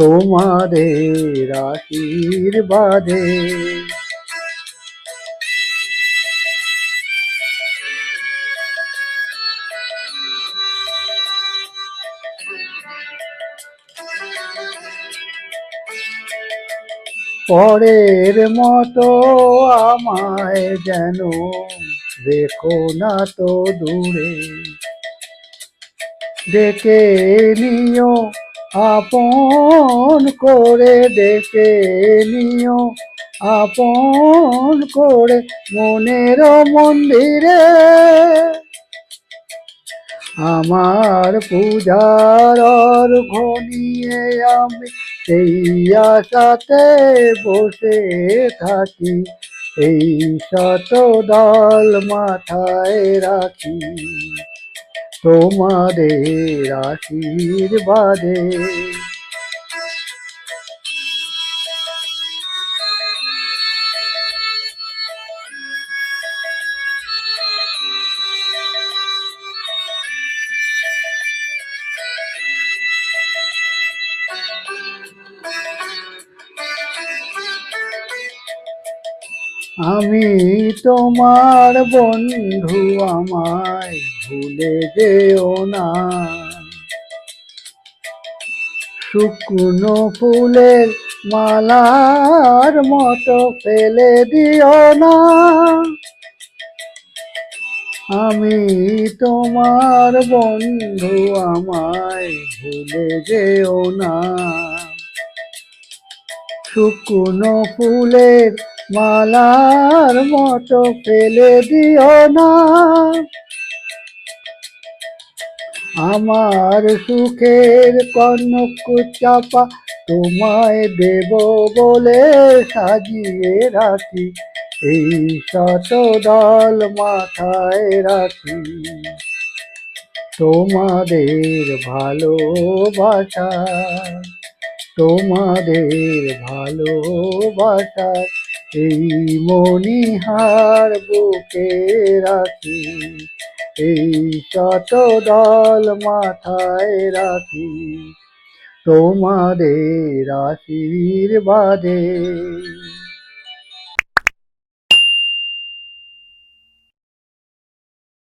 তোমাদের আশীর্বাদে পরের মতো আমায় যেন দেখো না তো দূরে। ডেকে নিও আপন করে ডেকে নিও। আপন করে মনের মন্দিরে। আমার পূজার অর্ঘ নিয়ে আমি সেই আশাতে বসে থাকি। এই শত দল মাথায় রাখি। তোমাদের আশীর্বাদে। আমি তোমার বন্ধু, আমায় ভুলে যেও না। শুকনো ফুলের মালার মতো ফেলে দিও না। আমি তোমার বন্ধু, আমায় ভুলে যেও না। শুকনো ফুলের মালার মতো ফেলে দিও না। আমার সুখের কনক চাপা তোমায় দেব বলে সাজিয়ে রাখি, এই শত দল মাথায় রাখি। তোমাদের ভালোবাসা তোমাদের ভালোবাসা এই মনিহার বুকে রাখি এই শত দল মাথায় রাখি তোমাদের আশীর্বাদে।